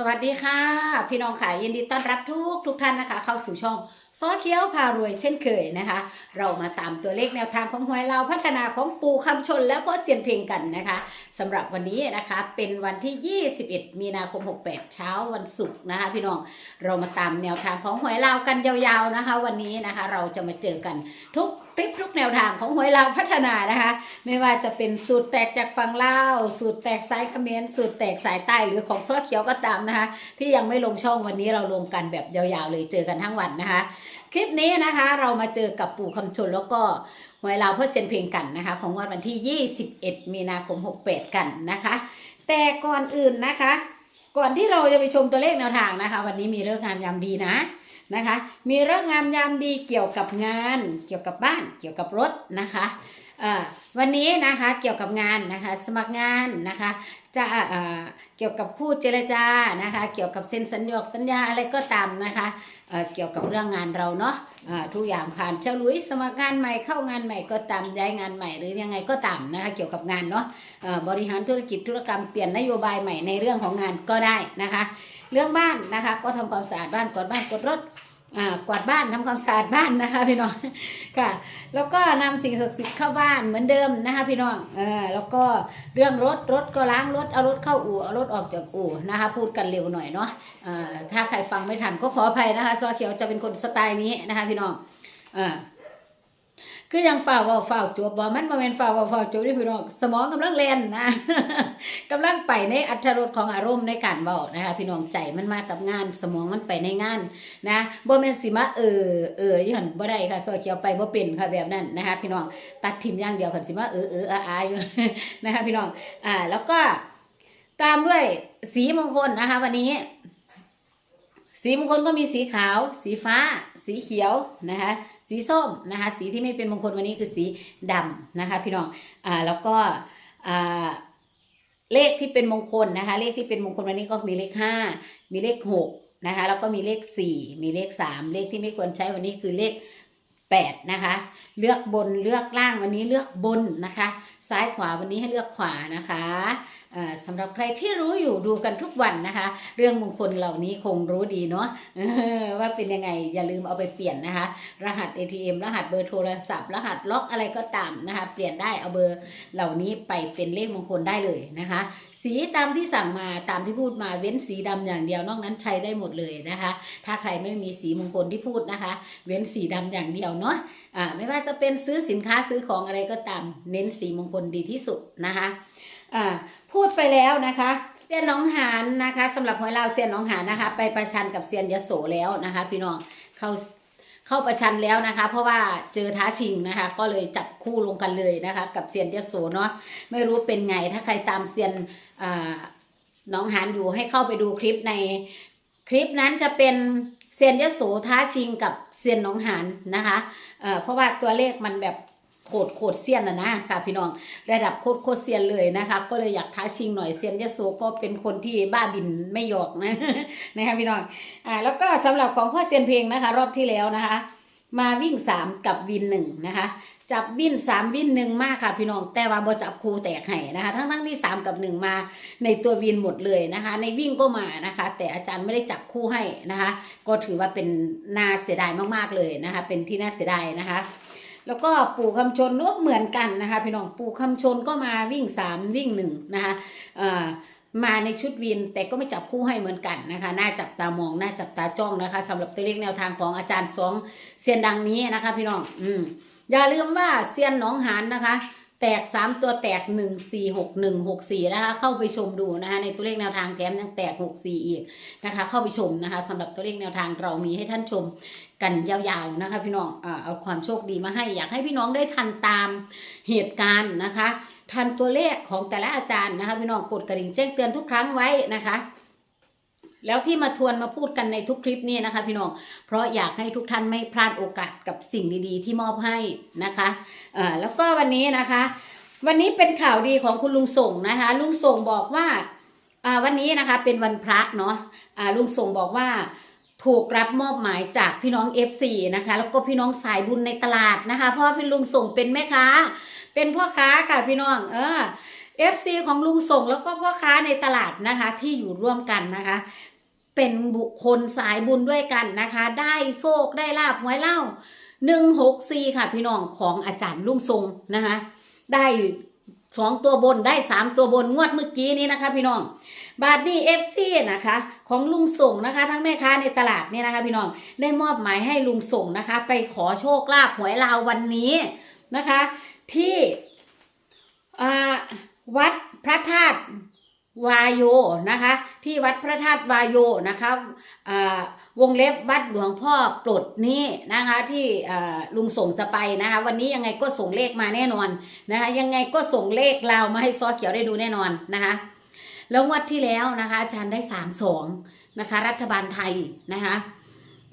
สวัสดีค่ะ พี่น้องค่ะยินดีต้อนรับทุกทุกท่านนะคะ เข้าสู่ช่องซอเคี้ยวพารวยเช่นเคยนะคะ เรามาตามตัวเลขแนวทางของหวยเราพัฒนาของปูคำชนและพ่อเสียนเพลงกันนะคะสำหรับวันนี้นะคะเป็นวันที่ 21 มีนาคม 68 เช้าวันศุกร์นะคะ พี่น้องเรามาตามแนวทางของหวยเรากันยาวๆนะคะ วันนี้นะคะ เราจะมาเจอกันทุก คลิปทุกแนวทางของหวยเราพัฒนานะคะ ไม่ว่าจะเป็นสูตรแตกจากฝั่งลาว สูตรแตกสายเขมรสูตรแตกสายใต้หรือของซอเขียวก็ตามนะคะ ที่ยังไม่ลงช่องวันนี้เราลงกันแบบยาวๆเลยเจอกันทั้งวันนะคะ คลิปนี้นะคะเรามาเจอกับปู่คำชนแล้วก็หวยเราวเพื่อเซ็นเพลงกันนะคะ ของงวดวันที่ 21 มีนาคม 68 กันนะคะ แต่ก่อนอื่นนะคะ ก่อนที่เราจะไปชมตัวเลขแนวทางนะคะ วันนี้มีเรื่องงามยามดีนะนะคะ มีเรื่องงามยามดีเกี่ยวกับงาน เกี่ยวกับบ้าน เกี่ยวกับรถนะคะ วันนี้นะคะเกี่ยวกับงานนะคะสมัครงานนะคะจะเกี่ยวกับผู้เจรจานะคะ เกี่ยวกับเซ็นสัญญาสัญญาอะไรก็ตามนะคะเกี่ยวกับเรื่องงานเราเนาะทุกอย่างผ่านเฉลุยสมัครงานใหม่เข้างานใหม่ก็ตามย้ายงานใหม่หรือยังไงก็ตามนะคะเกี่ยวกับงานเนาะบริหารธุรกิจธุรกรรมเปลี่ยนนโยบายใหม่ในเรื่องของงานก็ได้นะคะ เรื่องบ้านนะคะก็ทำความสะอาดบ้านกดบ้านกดรถ กวาดบ้านทำความสะอาดบ้านนะคะพี่น้องค่ะ แล้วก็นำสิ่งศักดิ์สิทธิ์เข้าบ้านเหมือนเดิมนะคะพี่น้องเออแล้วก็เรื่องรถรถก็ล้างรถเอารถเข้าอู่เอารถออกจากอู่นะคะ พูดกันเร็วหน่อยเนาะเอ่อถ้าใครฟังไม่ทันก็ขออภัยนะคะซอเขียวจะเป็นคนสไตล์นี้นะคะพี่น้องเออ คือยังฝ่าวเว้าฝ่าวจวบบ่มันบ่แม่นฝ่าวว้าฝ่าวจวบนี่พี่น้องสมองกำลังแล่นนะกำลังไปในอัตรสของอารมณ์ในการเว้านะคะพี่น้องใจมันมากับงาน สมองมันไปในงานนะบ่แม่นสิมาเออเออยี่หันบ่ได้ค่ะซอยเขียวไปบ่เป็นค่ะแบบนั้นนะคะพี่น้องตัดทิมอย่างเดียวคันสิมาเออเอออาอาอยู่นะคะพี่น้องอ่าแล้วก็ตามด้วยสีมงคลนะคะ วันนี้สีมงคลก็มีสีขาว สีฟ้า สีเขียวนะคะ สีส้มนะคะ สีที่ไม่เป็นมงคลวันนี้คือสีดำนะคะ พี่น้องอ่าแล้วก็อ่าเลขที่เป็นมงคลนะคะ เลขที่เป็นมงคลวันนี้ก็มีเลขห้ามีเลขหกนะคะ แล้วก็มีเลข4มีเลข3เลขที่ไม่ควรใช้วันนี้คือเลข8นะคะ เลือกบนเลือกล่างวันนี้เลือกบนนะคะ ซ้ายขวาวันนี้ให้เลือกขวานะคะ สำหรับใครที่รู้อยู่ดูกันทุกวันนะคะ เรื่องมงคลเหล่านี้คงรู้ดีเนาะว่าเป็นยังไงอย่าลืมเอาไปเปลี่ยนนะคะ รหัส ATM รหัสเบอร์โทรศัพท์ รหัสล็อกอะไรก็ตามนะคะ เปลี่ยนได้เอาเบอร์เหล่านี้ไปเป็นเลขมงคลได้เลยนะคะ สีตามที่สั่งมาตามที่พูดมาเว้นสีดำอย่างเดียวนอกนั้นใช้ได้หมดเลยนะคะ ถ้าใครไม่มีสีมงคลที่พูดนะคะ เว้นสีดำอย่างเดียวเนาะอ่าไม่ว่าจะเป็นซื้อสินค้าซื้อของอะไรก็ตาม เน้นสีมงคลดีที่สุดนะคะ พูดไปแล้วนะคะเซียนน้องหานนะคะสำหรับหวยลาวเซียนน้องหานนะคะ ไปประชันกับเซียนยโสแล้วนะคะ พี่น้องเข้าเข้าประชันแล้วนะคะ เพราะว่าเจอท้าชิงนะคะ ก็เลยจับคู่ลงกันเลยนะคะ กับเซียนยโสเนาะไม่รู้เป็นไงถ้าใครตามเซียนน้องหานอยู่ให้เข้าไปดูคลิปในคลิปนั้นจะเป็นเซียนยโสท้าชิงกับเซียนน้องหานนะคะเพราะว่าตัวเลขมันแบบ โคตรโคตรเซียนนะนะค่ะพี่น้องระดับโคตรโคตรเซียนเลยนะคะก็เลยอยากท้าชิงหน่อยเซียนยโสก็เป็นคนที่บ้าบินไม่หยอกนะนะคะพี่น้องอ่าแล้วก็สำหรับของพ่อเซียนเพลงนะคะ รอบที่แล้วนะคะ มาวิ่งสามกับวินหนึ่งนะคะ จับวินสามวินหนึ่งมากค่ะพี่น้องแต่ว่าบ่จับครูแตกไห้นะคะ ทั้งทั้งที่สามกับหนึ่งมาในตัววินหมดเลยนะคะ ในวิ่งก็มานะคะ แต่อาจารย์ไม่ได้จับคู่ให้นะคะ ก็ถือว่าเป็นน่าเสียดายมากๆเลยนะคะ เป็นที่น่าเสียดายนะคะ แล้วก็ปู่คำชนก็เหมือนกันนะคะพี่น้องปู่คำชนก็มาวิ่งสามวิ่งหนึ่งนะคะเออมาในชุดวินแต่ก็ไม่จับคู่ให้เหมือนกันนะคะ น่าจับตามอง น่าจับตาจ้องนะคะสำหรับตัวเลขแนวทางของอาจารย์สองเซียนดังนี้นะคะ พี่น้องอืมอย่าลืมว่าเซียนหนองหานนะคะ แตก3ตัวแตก1 4 6 1 6 4นะคะ เข้าไปชมดูนะคะ ในตัวเลขแนวทางแถมยังแตก6 4อีกนะคะ เข้าไปชมนะคะสำหรับตัวเลขแนวทางเรามีให้ท่านชม กันยาวๆนะคะ พี่น้องอเอาความโชคดีมาให้ อยากให้พี่น้องได้ทันตามเหตุการณ์นะคะ ทันตัวเลขของแต่ละอาจารย์นะคะ พี่น้องกดกระดิ่งแจ้งเตือนทุกครั้งไว้นะคะแล้วที่มาทวนมาพูดกันในทุกคลิปนี้นะคะ พี่น้อง เพราะอยากให้ทุกท่านไม่พลาดโอกาสกับสิ่งดีๆ ที่มอบให้นะคะอ่อแล้วก็วันนี้นะคะ วันนี้เป็นข่าวดีของคุณลุงส่งนะคะ ลุงส่งบอกว่าอ่าวันนี้นะคะเป็นวันพระเนาะอ่าลุงส่งบอกว่า ถูกรับมอบหมายจากพี่น้อง FC นะคะ แล้วก็พี่น้องสายบุญในตลาดนะคะ เพราะว่าพี่ลุงส่งเป็นแม่ค้า เป็นพ่อค้าค่ะพี่น้อง เออ FC ของลุงส่งแล้วก็พ่อค้าในตลาดนะคะ ที่อยู่ร่วมกันนะคะ เป็นบุคคลสายบุญด้วยกันนะคะ ได้โชคได้ลาบหวยเล่าหนึ่งหกสี่ค่ะพี่น้องของอาจารย์ลุงทรงนะคะ ได้ สองตัวบนได้สามตัวบนงวดเมื่อกี้นี้นะคะ พี่น้อง บาทนี้เอฟซีนะคะ ของลุงส่งนะคะ ทั้งแม่ค้าในตลาดเนี่ยนะคะ พี่น้องได้มอบหมายให้ลุงส่งนะคะ ไปขอโชคลาภหวยลาววันนี้นะคะ ที่วัดพระธาตุ วายโยนะคะ ที่วัดพระธาตุวายโยนะคะวงเล็บวัดหลวงพ่อปลดนี่นะคะ ที่ลุงส่งจะไปนะคะ วันนี้ยังไงก็ส่งเลขมาแน่นอนนะคะ ยังไงก็ส่งเลขลาวมาให้ซอเขียวได้ดูแน่นอนนะคะ แล้วงวดที่แล้วนะคะ อาจารย์ได้สามสองนะคะ รัฐบาลไทยนะคะ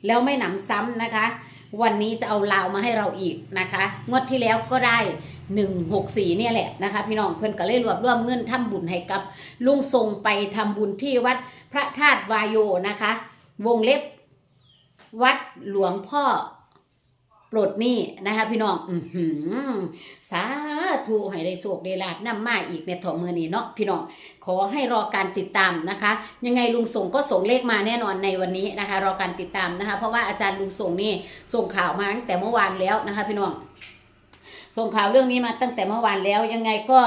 แล้วไม่หนำซ้ำนะคะ วันนี้จะเอาลาวมาให้เราอีกนะคะ งวดที่แล้วก็ได้ หนึ่งหกสี่เนี่ยแหละนะคะพี่น้องเพื่อนก็เลยรวบรวมเงินทำบุญให้กับลุงทรงไปทำบุญที่วัดพระธาตุวายโยนะคะ วงเล็บวัดหลวงพ่อปลดนี่นะคะพี่น้องอืสาธุให้ได้โชคได้ลาบนำมาอีกในถ่อมือนี้เนาะพี่น้องขอให้รอการติดตามนะคะ ยังไงลุงส่งก็ส่งเลขมาแน่นอนในวันนี้นะคะ รอการติดตามนะคะ เพราะว่าอาจารย์ลุงส่งนี่ส่งข่าวมาตั้งแต่เมื่อวานแล้วนะคะ พี่น้อง ส่งข่าวเรื่องนี้มาตั้งแต่เมื่อวานแล้วยังไงก็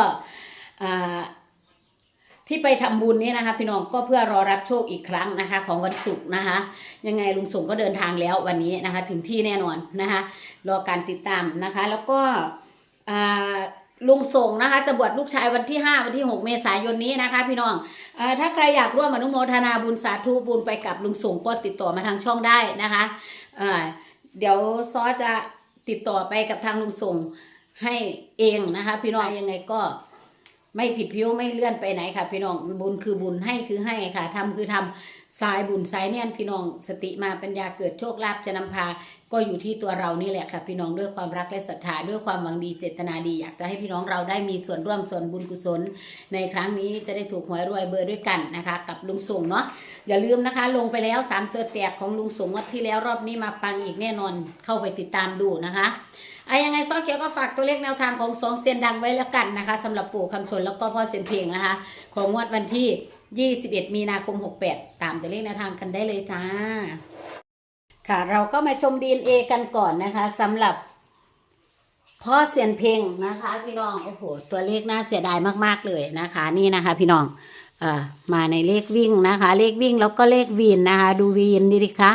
ที่ไปทำบุญนี่นะคะ พี่น้องก็เพื่อรอรับโชคอีกครั้งนะคะ ของวันศุกร์นะคะ ยังไงลุงส่งก็เดินทางแล้ววันนี้นะคะ ถึงที่แน่นอนนะคะ รอการติดตามนะคะ แล้วก็ลุงส่งนะคะจะบวชลูกชายวันที่ 5 วันที่ 6 เมษายนนี้นะคะ พี่น้องอถ้าใครอยากร่วมอนุโมทนาบุญสาธุบุญไปกับลุงส่งก็ติดต่อมาทางช่องได้นะคะเอ่อเดี๋ยวซอจะติดต่อไปกับทางลุงส่ง ให้เองนะคะ พี่น้องยังไงก็ไม่ผิดพิ้วไม่เลื่อนไปไหนค่ะ พี่น้องบุญคือบุญให้คือให้ค่ะทำคือทำสายบุญสายเนี่ยพี่น้องสติมาปัญญาเกิดโชคลาภจะนำพา ก็อยู่ที่ตัวเรานี่แหละค่ะ พี่น้องด้วยความรักและศรัทธาด้วยความหวังดีเจตนาดี อยากจะให้พี่น้องเราได้มีส่วนร่วมส่วนบุญกุศล ในครั้งนี้จะได้ถูกหวยรวยเบอร์ด้วยกันนะคะ กับลุงส่งเนาะอย่าลืมนะคะ ลงไปแล้วสามตัวแตกของลุงส่งงวัดที่แล้วรอบนี้มาปังอีกแน่นอนเข้าไปติดตามดูนะคะ อะยังไงซอเขียวก็ฝากตัวเลขแนวทางของสองเซียนดังไว้แล้วกันนะคะสำหรับปู่คำชนแล้วก็พ่อเซียนเพลงนะคะ ของงวดวันที่ 21 มีนาคม 68 ตามตัวเลขแนวทางกันได้เลยจ้า ค่ะเราก็มาชม DNA กันก่อนนะคะสำหรับพ่อเสียนเพลงนะคะพี่น้องโอ้โหตัวเลขน่าเสียดายมากๆเลยนะคะ นี่นะคะ พี่น้องอ่อมาในเลขวิ่งนะคะ เลขวิ่งแล้วก็เลขวีนนะคะ ดูวีนดีดิคะ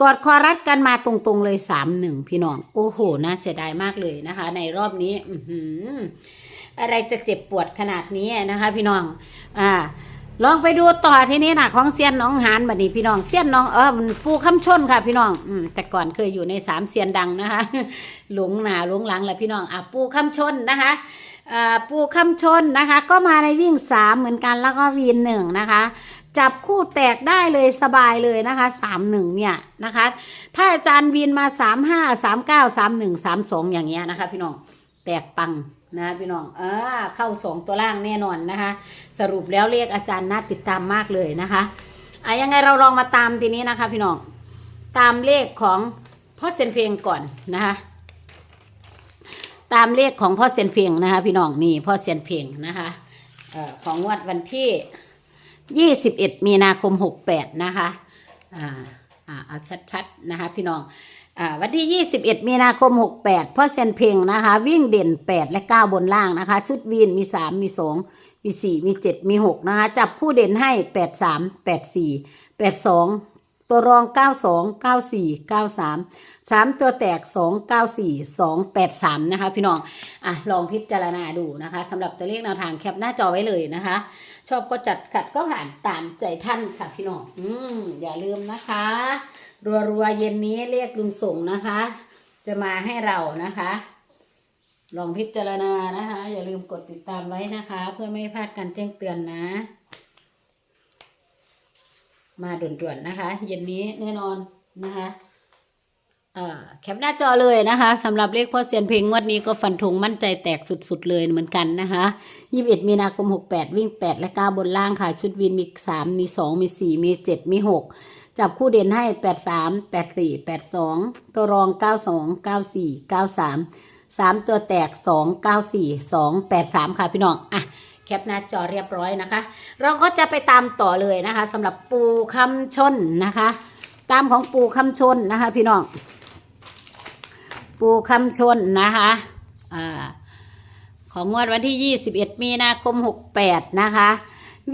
กอดคอรัดกันมาตรงๆเลยสามหนึ่งพี่น้อง โอ้โหน่าเสียดายมากเลยนะคะ ในรอบนี้ อือหืออะไรจะเจ็บปวดขนาดนี้นะคะ พี่น้อง อ่า ลองไปดูต่อที่นี้นะของเซียนน้องหานบัดนี้พี่น้องเซียนน้องเออมันปูคำชนค่ะ พี่น้อง อืมแต่ก่อนเคยอยู่ในสามเซียนดังนะคะ หลงหนาหลงหลังแหละพี่น้องอะปูคำชนนะคะอ่าปูคำชนนะคะ ก็มาในวิ่งสามเหมือนกันแล้วก็วีนหนึ่งนะคะ จับคู่แตกได้เลยสบายเลยนะคะสามหนึ่งเนี่ยนะคะ ถ้าอาจารย์วีนมาสามห้าสามเก้าสามหนึ่งสามสองอย่างเงี้ยนะคะ พี่น้องแตกปังนะพี่น้องเอ่าเข้าสองตัวล่างแน่นอนนะคะ สรุปแล้วเลขอาจารย์น่าติดตามมากเลยนะคะอะยังไงเราลองมาตามทีนี้นะคะ พี่น้องตามเลขของพ่อเซนเพลงก่อนนะคะตามเลขของพ่อเซยนเพลงนะคะ พี่น้องนี่พ่อเซยนเพลงนะคะเอ่อของงวดวันที่ ยี่สิบเอ็ดมีนาคมหกแปดนะคะอ่าอ่าเอาชัดๆนะคะพี่น้องอ่าวันที่ 21 มีนาคม 68พ่อเซนเพลงนะคะ วิ่งเด่น 8 และ 9 บนล่างนะคะ ชุดวีนมี 3 มี 2 มี 4 มี 7 มี 6 นะคะ จับผู้เด่นให้ 8 3 8 4 8 2 ตัวรอง 92 94 93 3 ตัวแตก 2 94 2 8 3 นะคะ พี่น้อง อะ ลองพิจารณาดูนะคะสำหรับตัวเลขแนวทางแคปหน้าจอไว้เลยนะคะ ชอบก็จัดขัดก็ผ่านตามใจท่านค่ะพี่น้อง อืม อย่าลืมนะคะ รัวๆ เย็นนี้เรียกลุงส่งนะคะ จะมาให้เรานะคะ ลองพิจารณานะคะ อย่าลืมกดติดตามไว้นะคะ เพื่อไม่พลาดการแจ้งเตือนนะ มาด่วนๆนะคะ เย็นนี้แน่นอนนะคะแคปหน้าจอเลยนะคะสำหรับเลขพ่อเซียนเพลงงวดนี้ก็ฟันธงมั่นใจแตกสุดๆเลยเหมือนกันนะคะ21มีนาคม 68 วิ่ง 8 และ 9 บนล่างค่ะ ชุดวินมี 3 มี 2 มี 4 มี 7 มี 6 จับคู่เด่นให้ 83 84 82 ตัวรอง 92 94 93 3 ตัวแตก 2 94 2 83 ค่ะพี่น้องอะ แคปหน้าจอเรียบร้อยนะคะ เราก็จะไปตามต่อเลยนะคะสำหรับปูคำชนนะคะ ตามของปูคำชนนะคะ พี่น้อง ปูคำชนนะคะอ่าของงวดวันที่ 21 มีนาคม 68 นะคะ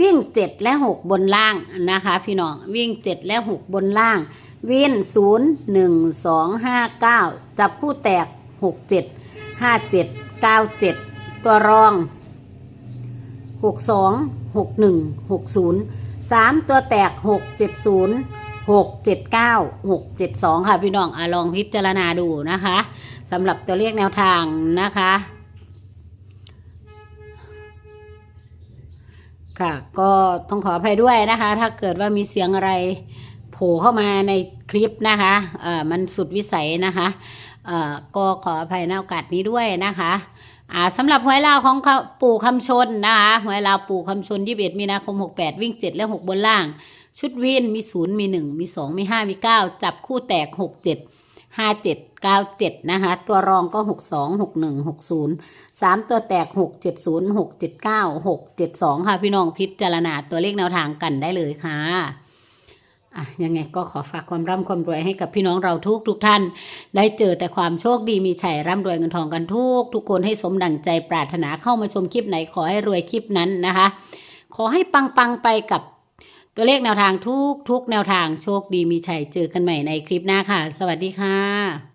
วิ่ง 7 และ 6 บนล่างนะคะ พี่น้องวิ่ง 7 และ 6 บนล่าง วิ่น0 1 2 5 9 จับคู่แตก 6 7 5 7 9 7 ตัวรอง 6 2 6 1 6 0 3ตัวแตก6 7 0 6 7 9 6 7 2ค่ะพี่น้องอลองพิจารณาดูนะคะสำหรับตัวเลขแนวทางนะคะค่ะก็ต้องขออภัยด้วยนะคะ ถ้าเกิดว่ามีเสียงอะไรโผล่เข้ามาในคลิปนะคะเอ่อมันสุดวิสัยนะคะเอ่อก็ขออภัยในโอกาสนี้ด้วยนะคะ อ่าสำหรับหวยลาวของปู่คำชนนะคะหวยลาวปู่คำชน21มีนาคม68วิ่ง7และ6บนล่าง ชุดวินมี0มี1มี2มี5มี9จับคู่แตก6 7 5 7 9 7นะคะ ตัวรองก็6 2 6 1 6 0สามตัวแตกหกเจ็ดศูนย์หกเจ็ดเก้าหกเจ็ดสองค่ะพี่น้องพิจารณาตัวเลขแนวทางกันได้เลยค่ะ อะยังไงก็ขอฝากความร่ำความรวยให้กับพี่น้องเราทุกทุกท่าน ได้เจอแต่ความโชคดีมีชัยร่ำรวยเงินทองกันทุก ทุกคนให้สมดังใจปรารถนาเข้ามาชมคลิปไหนขอให้รวยคลิปนั้นนะคะ ขอให้ปังปังๆไปกับตัวเลขแนวทางทุกทุกแนวทางโชคดีมีชัยเจอกันใหม่ในคลิปหน้าค่ะ สวัสดีค่ะ